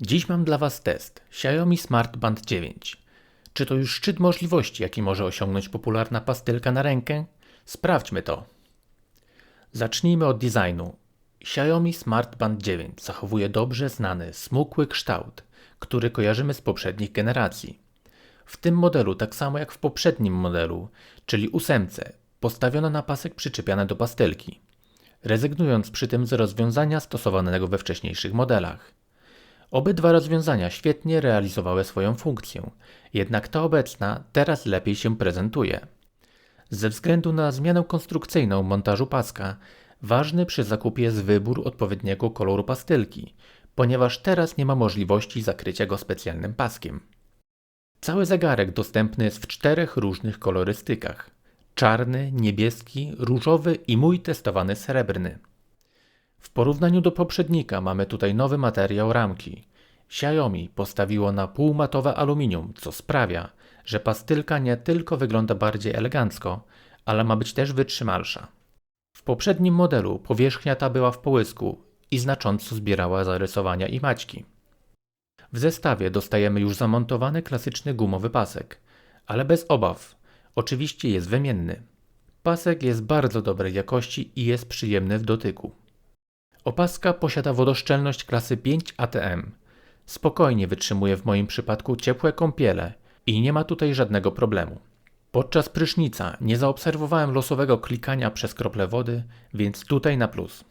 Dziś mam dla Was test Xiaomi Smart Band 9. Czy to już szczyt możliwości, jaki może osiągnąć popularna pastylka na rękę? Sprawdźmy to. Zacznijmy od designu. Xiaomi Smart Band 9 zachowuje dobrze znany, smukły kształt, który kojarzymy z poprzednich generacji. W tym modelu, tak samo jak w poprzednim modelu, czyli ósemce, postawiono na pasek przyczepiany do pastylki, rezygnując przy tym z rozwiązania stosowanego we wcześniejszych modelach. Obydwa rozwiązania świetnie realizowały swoją funkcję, jednak ta obecna teraz lepiej się prezentuje. Ze względu na zmianę konstrukcyjną montażu paska, ważny przy zakupie jest wybór odpowiedniego koloru pastylki, ponieważ teraz nie ma możliwości zakrycia go specjalnym paskiem. Cały zegarek dostępny jest w czterech różnych kolorystykach: czarny, niebieski, różowy i mój testowany srebrny. W porównaniu do poprzednika mamy tutaj nowy materiał ramki. Xiaomi postawiło na półmatowe aluminium, co sprawia, że pastylka nie tylko wygląda bardziej elegancko, ale ma być też wytrzymalsza. W poprzednim modelu powierzchnia ta była w połysku i znacząco zbierała zarysowania i maćki. W zestawie dostajemy już zamontowany klasyczny gumowy pasek, ale bez obaw, oczywiście jest wymienny. Pasek jest bardzo dobrej jakości i jest przyjemny w dotyku. Opaska posiada wodoszczelność klasy 5 ATM. Spokojnie wytrzymuje w moim przypadku ciepłe kąpiele i nie ma tutaj żadnego problemu. Podczas prysznica nie zaobserwowałem losowego klikania przez krople wody, więc tutaj na plus.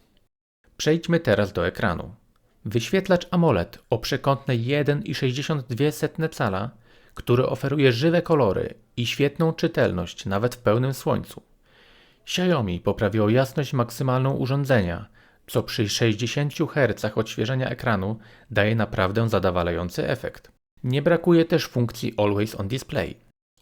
Przejdźmy teraz do ekranu. Wyświetlacz AMOLED o przekątnej 1,62 cala, który oferuje żywe kolory i świetną czytelność nawet w pełnym słońcu. Xiaomi poprawiło jasność maksymalną urządzenia, co przy 60 Hz odświeżenia ekranu daje naprawdę zadowalający efekt. Nie brakuje też funkcji Always on Display.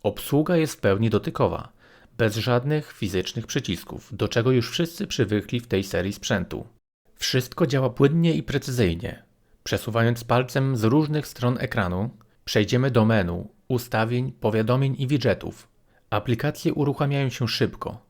Obsługa jest w pełni dotykowa, bez żadnych fizycznych przycisków, do czego już wszyscy przywykli w tej serii sprzętu. Wszystko działa płynnie i precyzyjnie. Przesuwając palcem z różnych stron ekranu, przejdziemy do menu, ustawień, powiadomień i widgetów. Aplikacje uruchamiają się szybko.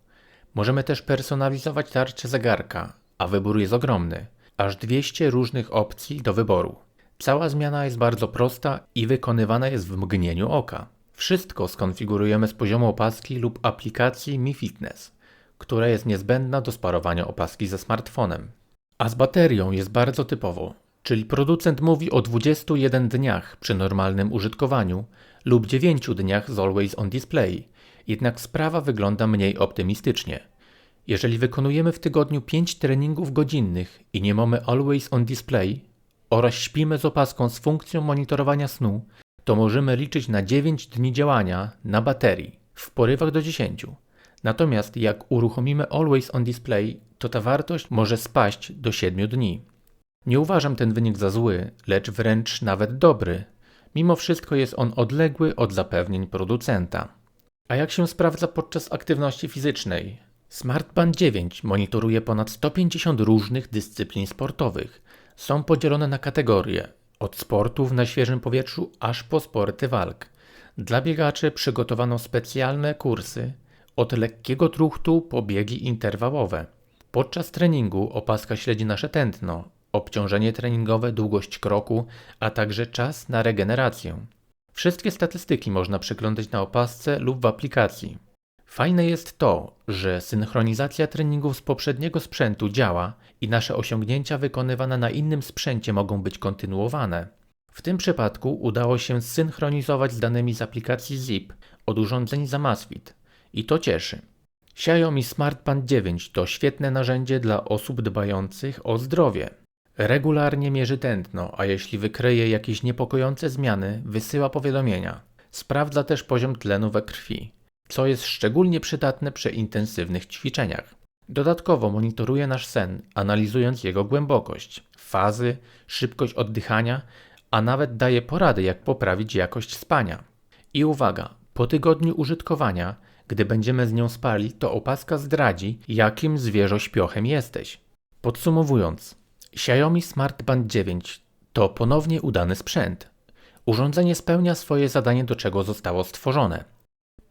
Możemy też personalizować tarczę zegarka, a wybór jest ogromny. Aż 200 różnych opcji do wyboru. Cała zmiana jest bardzo prosta i wykonywana jest w mgnieniu oka. Wszystko skonfigurujemy z poziomu opaski lub aplikacji Mi Fitness, która jest niezbędna do sparowania opaski ze smartfonem. A z baterią jest bardzo typowo, czyli producent mówi o 21 dniach przy normalnym użytkowaniu lub 9 dniach z Always on Display, jednak sprawa wygląda mniej optymistycznie. Jeżeli wykonujemy w tygodniu 5 treningów godzinnych i nie mamy Always on Display oraz śpimy z opaską z funkcją monitorowania snu, to możemy liczyć na 9 dni działania na baterii w porywach do 10. Natomiast jak uruchomimy Always on Display, to ta wartość może spaść do 7 dni. Nie uważam ten wynik za zły, lecz wręcz nawet dobry. Mimo wszystko jest on odległy od zapewnień producenta. A jak się sprawdza podczas aktywności fizycznej? Smartband 9 monitoruje ponad 150 różnych dyscyplin sportowych. Są podzielone na kategorie od sportów na świeżym powietrzu aż po sporty walk. Dla biegaczy przygotowano specjalne kursy od lekkiego truchtu po biegi interwałowe. Podczas treningu opaska śledzi nasze tętno, obciążenie treningowe, długość kroku, a także czas na regenerację. Wszystkie statystyki można przeglądać na opasce lub w aplikacji. Fajne jest to, że synchronizacja treningów z poprzedniego sprzętu działa i nasze osiągnięcia wykonywane na innym sprzęcie mogą być kontynuowane. W tym przypadku udało się zsynchronizować z danymi z aplikacji Zip od urządzeń Amazfit i to cieszy. Xiaomi Smart Band 9 to świetne narzędzie dla osób dbających o zdrowie. Regularnie mierzy tętno, a jeśli wykryje jakieś niepokojące zmiany, wysyła powiadomienia. Sprawdza też poziom tlenu we krwi co jest szczególnie przydatne przy intensywnych ćwiczeniach. Dodatkowo monitoruje nasz sen, analizując jego głębokość, fazy, szybkość oddychania, a nawet daje porady, jak poprawić jakość spania. I uwaga, po tygodniu użytkowania, gdy będziemy z nią spali, to opaska zdradzi, jakim zwierzośpiochem jesteś. Podsumowując, Xiaomi Smart Band 9 to ponownie udany sprzęt. Urządzenie spełnia swoje zadanie, do czego zostało stworzone.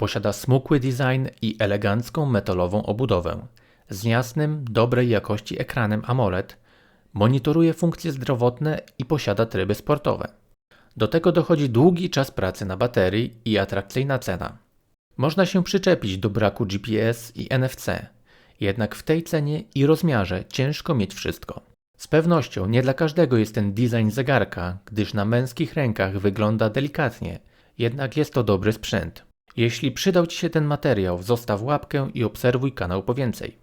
Posiada smukły design i elegancką metalową obudowę. Z jasnym, dobrej jakości ekranem AMOLED Monitoruje funkcje zdrowotne i posiada tryby sportowe. Do tego dochodzi długi czas pracy na baterii i atrakcyjna cena. Można się przyczepić do braku GPS i NFC, jednak w tej cenie i rozmiarze ciężko mieć wszystko. Z pewnością nie dla każdego jest ten design zegarka, gdyż na męskich rękach wygląda delikatnie, jednak jest to dobry sprzęt. Jeśli przydał Ci się ten materiał, zostaw łapkę i obserwuj kanał po więcej.